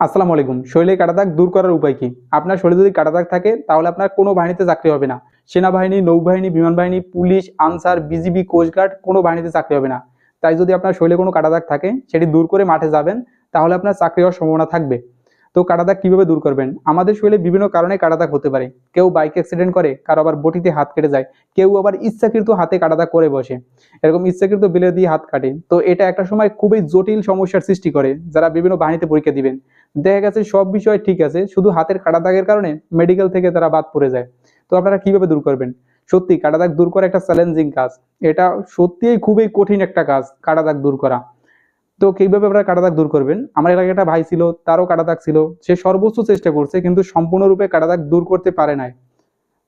আসসালামু আলাইকুম। শরীরে কাটা দাগ দূর করার উপায় কি? আপনার শরীরে যদি কাটা দাগ থাকে, তাহলে আপনার কোনো বাহিনীতে চাকরি হবে না। সেনাবাহিনী, নৌবাহিনী বিমান বাহিনী পুলিশ, আনসার, বিজিবি কোস্টগার্ড কোনো বাহিনীতে চাকরি হবে না। তাই যদি আপনার শরীরে কোনো কাটা দাগ থাকে, সেটি দূর করে মাঠে যাবেন, তাহলে আপনার চাকরি হওয়ার সম্ভাবনা থাকবে। তো কাটা দাগ কীভাবে দূর করবেন? আমাদের শরীরে বিভিন্ন কারণে কাটা দাগ হতে পারে। কেউ বাইক অ্যাক্সিডেন্ট করে, কারও আবার বটিতে হাত কেটে যায়। কেউ আবার ইচ্ছাকৃত হাতে কাটা দাগ করে বসে। এরকম ইচ্ছাকৃত বিলে দিয়ে হাত কাটে। তো এটা একটা সময় খুবই জটিল সমস্যার সৃষ্টি করে, যারা বিভিন্ন বাহিনীতে পরীক্ষা দিবেন। দেখা গেছে সব বিষয় ঠিক আছে, শুধু হাতের কাটা দাগের কারণে মেডিকেল থেকে তারা বাদ পড়ে যায়। তো আপনারা কীভাবে দূর করবেন? সত্যি কাটা দাগ দূর করা একটা চ্যালেঞ্জিং কাজ। এটা সত্যিই খুবই কঠিন একটা কাজ কাটা দাগ দূর করা। তো কীভাবে আপনারা কাটা দাগ দূর করবেন? আমার এলাকায় একটা ভাই ছিল, তারও কাটা দাগ ছিল। সে সর্বোচ্চ চেষ্টা করছে, কিন্তু সম্পূর্ণরূপে কাটা দাগ দূর করতে পারে নাই।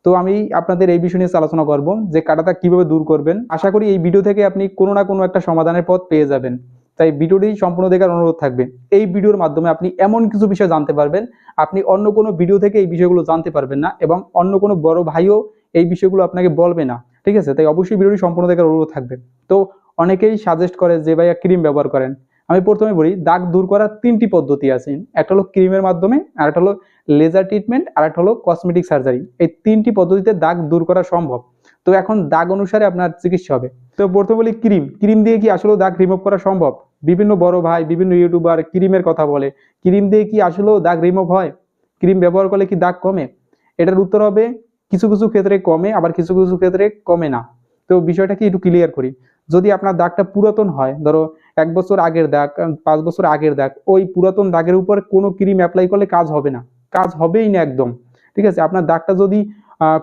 তো আমি আপনাদের এই বিষয় নিয়ে আলোচনা করব যে কাটা দাগ কীভাবে দূর করবেন। আশা করি এই ভিডিও থেকে আপনি কোনো না কোনো একটা সমাধানের পথ পেয়ে যাবেন। তাই ভিডিওটি সম্পূর্ণ দেখার অনুরোধ থাকবে। এই ভিডিওর মাধ্যমে আপনি এমন কিছু বিষয় জানতে পারবেন। আপনি অন্য কোনো ভিডিও থেকে এই বিষয়গুলো জানতে পারবেন না এবং অন্য কোনো বড় ভাইও এই বিষয়গুলো আপনাকে বলবে না। ঠিক আছে? তাই অবশ্যই ভিডিওটি সম্পূর্ণ দেখার অনুরোধ থাকবে। তো অনেকেই সাজেস্ট করে যে ভাইয়া ক্রিম ব্যবহার করেন। আমি প্রথমে বলি, দাগ দূর করার তিনটি পদ্ধতি আছে। একটা হলো ক্রিমের মাধ্যমে, আর একটা হলো লেজার ট্রিটমেন্ট আর একটা হলো কসমেটিক সার্জারি এই তিনটি পদ্ধতিতে দাগ দূর করা সম্ভব। তো এখন দাগ অনুসারে আপনার চিকিৎসা হবে। তো প্রথমে বলি ক্রিম ক্রিম দিয়ে কি আসলে দাগ রিমুভ করা সম্ভব? বিভিন্ন বড় ভাই, বিভিন্ন ইউটিউবার ক্রিমের কথা বলে। ক্রিম দিয়ে কি আসলেও দাগ রিমুভ হয়? ক্রিম ব্যবহার করলে কি দাগ কমে? এটার উত্তর হবে, কিছু কিছু ক্ষেত্রে কমে, আবার কিছু কিছু ক্ষেত্রে কমে না। তো বিষয়টা কি একটু ক্লিয়ার করি। যদি আপনার দাগটা পুরাতন হয়, ধরো এক বছর আগের দাগ পাঁচ বছর আগের দাগ, ওই পুরাতন দাগের উপর কোনো ক্রিম অ্যাপ্লাই করলে কাজ হবে না। কাজ হবেই না একদম। ঠিক আছে? আপনার দাগটা যদি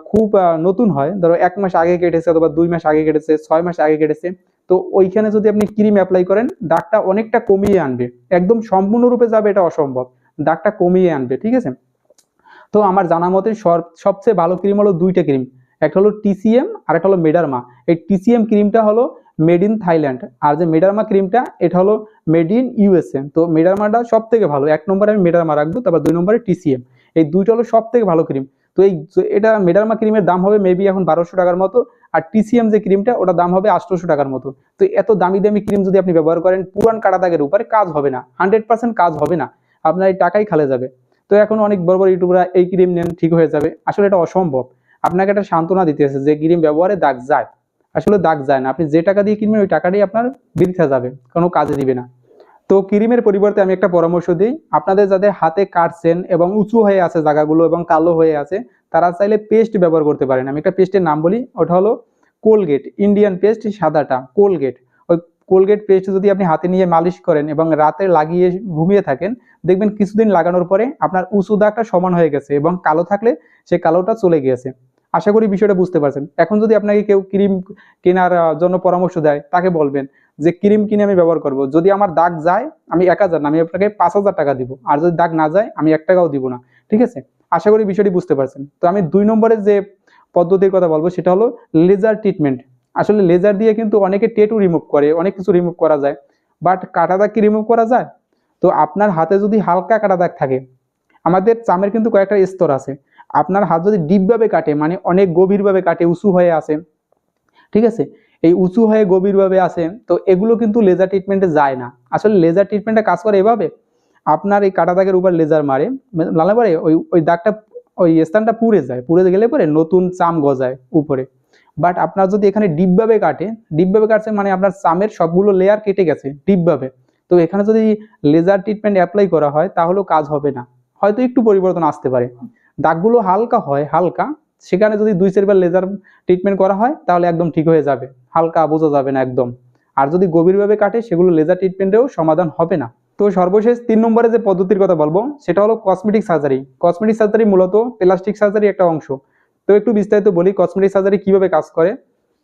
খুব নতুন হয়, ধরো এক মাস আগে কেটেছে অথবা দুই মাস আগে কেটেছে, ছয় মাস আগে কেটেছে, তো ওইখানে যদি আপনি ক্রিম অ্যাপ্লাই করেন, দাগটা অনেকটা কমিয়ে আনবে। একদম সম্পূর্ণরূপে যাবে এটা অসম্ভব। দাগটা কমিয়ে আনবে। ঠিক আছে? তো আমার জানা মতে সব- সবচেয়ে ভালো ক্রিম হলো দুইটা ক্রিম। একটা হলো টিসিএম আর একটা হলো মেডারমা এই টিসিএম ক্রিমটা হলো মেড ইন থাইল্যান্ড। আর যে মেডারমা ক্রিমটা, এটা হলো মেড ইন ইউএসএ তো মেডারমাটা সব থেকে ভালো। এক নম্বরে আমি মেডারমা রাখব, তারপর দুই নম্বরে টিসিএম এই দুইটা হলো সব থেকে ভালো ক্রিম। তো এই এটা মেডারমা ক্রিমের দাম হবে মেবি এখন বারোশো টাকার মতো, আর টিসিএম যে ক্রিমটা ওটা দাম হবে আটশোশো টাকার মতো। তো এত দামি দামি ক্রিম যদি আপনি ব্যবহার করেন, পুরান কাটা দাগের উপরে কাজ হবে না। হান্ড্রেড পার্সেন্ট কাজ হবে না। আপনার এই টাকাই খালে যাবে। তো এখন অনেক বড় বড় ইউটিউবরা এই ক্রিম নেন, ঠিক হয়ে যাবে। আসলে এটা অসম্ভব। আপনাকে একটা সান্ত্বনা দিতে আছে যে ক্রিম ব্যবহারে দাগ যায়। আসলে দাগ যায় না। আপনি যে টাকা দিয়ে কিনবেন, ওই টাকাটাই আপনার বৃথা যাবে, কোনো কাজে দিবে না। তো ক্রিমের পরিবর্তে আমি একটা পরামর্শ দিই, আপনাদের যাদের হাতে কাটছেন এবং উঁচু হয়ে আছে জায়গাগুলো এবং কালো হয়ে আছে, তারা চাইলে পেস্ট ব্যবহার করতে পারেন। আমি একটা পেস্টের নাম বলি, ওটা হলো কোলগেট, ইন্ডিয়ান পেস্ট সাদাটা, কোলগেট। ওই কোলগেট পেস্ট যদি আপনি হাতে নিয়ে মালিশ করেন এবং রাতে লাগিয়ে ঘুমিয়ে থাকেন, দেখবেন কিছুদিন লাগানোর পরে আপনার উঁচু দাগটা সমান হয়ে গেছে এবং কালো থাকলে সে কালোটা চলে গিয়েছে। আশা করি বিষয়টা বুঝতে পারছেন। এখন যদি আপনাকে কেউ ক্রিম কেনার জন্য পরামর্শ দেয়, তাকে বলবেন যে, ক্রিম কিনে আমি ব্যবহার করব। যদি আমার দাগ যায়, আমি এক হাজার না, আমি আপনাকে পাঁচ হাজার টাকা দিব। আর যদি দাগ না যায়, আমি এক টাকাও দিব না। ঠিক আছে? আশা করি বিষয়টি বুঝতে পারছেন। তো আমি দুই নম্বরের যে পদ্ধতির কথা বলব, সেটা হলো লেজার ট্রিটমেন্ট। আসলে লেজার দিয়ে কিন্তু অনেকে টেটু রিমুভ করে, অনেক কিছু রিমুভ করা যায়। বাট কাটা দাগ কি রিমুভ করা যায়? তো আপনার হাতে যদি হালকা কাটা দাগ থাকে, আমাদের চামের কিন্তু কয়েকটা স্তর আছে। আপনার হাত যদি ডিপভাবে কাটে মানে অনেক গভীরভাবে কাটে, উঁচু হয়ে আসে, ঠিক আছে? এই উঁচু হয়ে গভীরভাবে আসে, তো এগুলো কিন্তু লেজার ট্রিটমেন্টে যায় না। আসলে লেজার ট্রিটমেন্টে কাজ করে এভাবে, আপনার এই কাটা দাগের উপর লেজার মারে লালে পরে ওই ওই দাগটা, ওই স্থানটা পুড়ে যায়। পুড়ে গেলে পরে নতুন চাম গজায় উপরে। বাট আপনার যদি এখানে ডিপভাবে কাটে, ডিপভাবে কাটছে মানে আপনার চামের সবগুলো লেয়ার কেটে গেছে, ডিপভাবে। তো এখানে যদি লেজার ট্রিটমেন্ট অ্যাপ্লাই করা হয়, তাহলেও কাজ হবে না। হয়তো একটু পরিবর্তন আসতে পারে। দাগগুলো হালকা হয়, হালকা, সেখানে যদি দুই চারবার লেজার ট্রিটমেন্ট করা হয়, তাহলে একদম ঠিক হয়ে যাবে। হালকা বোঝা যাবে না একদম। আর যদি গভীরভাবে কাটে, সেগুলো লেজার ট্রিটমেন্টেও সমাধান হবে না। তো সর্বশেষ তিন নম্বরে যে পদ্ধতির কথা বলব, সেটা হলো কসমেটিক সার্জারি কসমেটিক সার্জারি মূলত প্লাস্টিক সার্জারি একটা অংশ। তো একটু বিস্তারিত বলি কসমেটিক সার্জারি কীভাবে কাজ করে?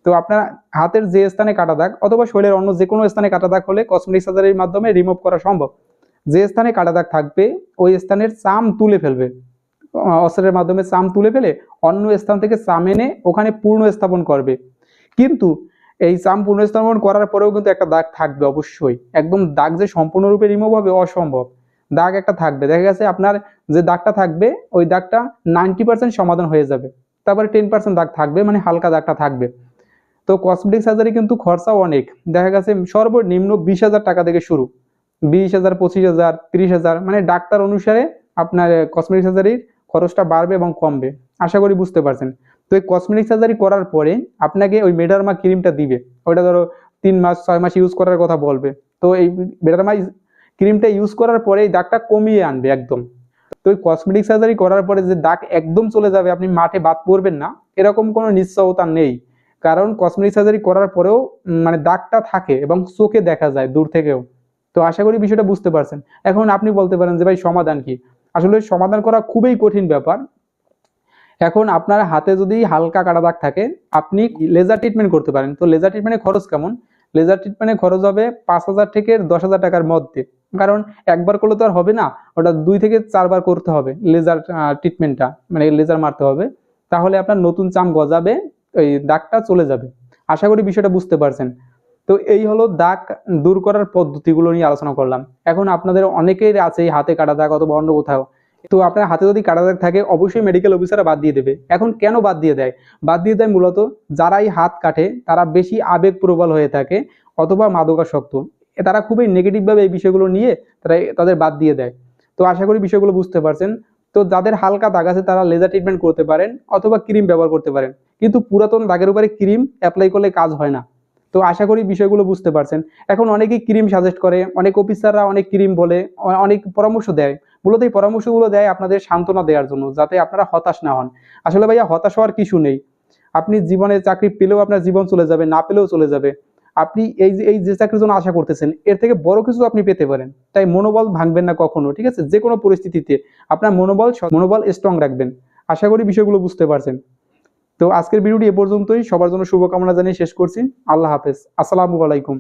তো আপনার হাতের যে স্থানে কাটা দাগ, অথবা শরীরের অন্য যে কোনো স্থানে কাটা দাগ হলে কসমেটিক সার্জারির মাধ্যমে রিমুভ করা সম্ভব। যে স্থানে কাটা দাগ থাকবে, ওই স্থানের চাম তুলে ফেলবে। অস্ত্রের মাধ্যমে চাম তুলে ফেলে অন্য স্থান থেকে চাম এনে ওখানে পূর্ণ স্থাপন করবে। কিন্তু এই চাম পুনঃস্থাপন করার পরেও কিন্তু একটা দাগ থাকবে অবশ্যই। একদম দাগ যে সম্পূর্ণরূপে রিমুভ হবে অসম্ভব। দাগ একটা থাকবে। দেখা গেছে আপনার যে দাগটা থাকবে, ওই দাগটা নাইনটি পার্সেন্ট সমাধান হয়ে যাবে। তারপরে টেন পার্সেন্ট দাগ থাকবে মানে হালকা দাগটা থাকবে। তো কসমেটিক সার্জারি কিন্তু খরচাও অনেক। দেখা গেছে সর্বনিম্ন বিশ হাজার টাকা থেকে শুরু। বিশ হাজার, পঁচিশ হাজার, তিরিশ হাজার মানে ডাক্তার অনুসারে আপনার কসমেটিক সার্জারির খরচটা বাড়বে এবং কমবে। আশা করি বুঝতে পারছেন। তো এই কসমেটিক সার্জারি করার পরে আপনাকে ওই মেডারমা ক্রিমটা দিবে। ওইটা ধরো তিন মাস, ছয় মাস ইউজ করার কথা বলবে। তো এই মেডারমা ক্রিমটা ইউজ করার পরে এই দাগটা কমিয়ে আনবে একদম। তো ওই কসমেটিক সার্জারি করার পরে যে দাগ একদম চলে যাবে, আপনি মাঠে বাদ পড়বেন না। এরকম কোনো নিশ্চয়তা নেই। কারণ কসমেটিক সার্জারি করার পরেও মানে দাগটা থাকে এবং চোখে দেখা যায় দূর থেকেও। তো আশা করি বিষয়টা বুঝতে পারছেন। এখন আপনি বলতে পারেন যে, ভাই, সমাধান কি? আসলে সমাধান করা খুবই কঠিন ব্যাপার। এখন আপনার হাতে যদি হালকা কাটা দাগ থাকে, আপনি লেজার ট্রিটমেন্ট করতে পারেন। তো লেজার ট্রিটমেন্টের খরচ কেমন? লেজার ট্রিটমেন্টের খরচ হবে পাঁচ হাজার থেকে দশ হাজার টাকার মধ্যে। কারণ একবার করলে তো আর হবে না, ওটা দুই থেকে চারবার করতে হবে লেজার ট্রিটমেন্টটা মানে লেজার মারতে হবে। তাহলে আপনার নতুন চাম গজাবে ওই দাগটা চলে যাবে। আশা করি বিষয়টা বুঝতে পারছেন। তো এই হলো দাগ দূর করার পদ্ধতিগুলো নিয়ে আলোচনা করলাম। এখন আপনাদের অনেকের আছে হাতে কাটা দাগ অথবা অন্য কোথাও। তো আপনার হাতে যদি কাটা দাগ থাকে, অবশ্যই মেডিকেল অফিসাররা বাদ দিয়ে দেবে। এখন কেন বাদ দিয়ে দেয়? বাদ দিয়ে দেয় মূলত যারাই হাত কাটে, তারা বেশি আবেগ প্রবল হয়ে থাকে অথবা মাদকাসক্ত। তারা খুবই নেগেটিভভাবে এই বিষয়গুলো নিয়ে তারা তাদের বাদ দিয়ে দেয়। তো আশা করি বিষয়গুলো বুঝতে পারছেন। তো যাদের হালকা দাগ আছে, তারা লেজার ট্রিটমেন্ট করতে পারেন অথবা ক্রিম ব্যবহার করতে পারেন। কিন্তু পুরাতন দাগের উপরে ক্রিম অ্যাপ্লাই করলে কাজ হয় না। তো আশা করি বিষয়গুলো বুঝতে পারছেন। এখন অনেকেই ক্রিম সাজেস্ট করে, অনেক অফিসাররা অনেক ক্রিম বলে, অনেক পরামর্শ দেয়। মূলত এই পরামর্শগুলো দেয় আপনাদের সান্ত্বনা দেওয়ার জন্য, যাতে আপনারা হতাশ না হন। আসলে ভাইয়া, হতাশ হওয়ার কিছু নেই। আপনি জীবনে চাকরি পেলেও আপনার জীবন চলে যাবে, না পেলেও চলে যাবে। আপনি এই যে এই যে চাকরির জন্য আশা করতেছেন, এর থেকে বড় কিছু আপনি পেতে পারেন। তাই মনোবল ভাঙবেন না কখনো, ঠিক আছে? যে কোনো পরিস্থিতিতে আপনার মনোবল মনোবল স্ট্রং রাখবেন। আশা করি বিষয়গুলো বুঝতে পারছেন। তো আজকের ভিডিওটি এ পর্যন্তই। সবার জন্য শুভকামনা জানিয়ে শেষ করছি। আল্লাহ হাফেজ। আসসালামু আলাইকুম।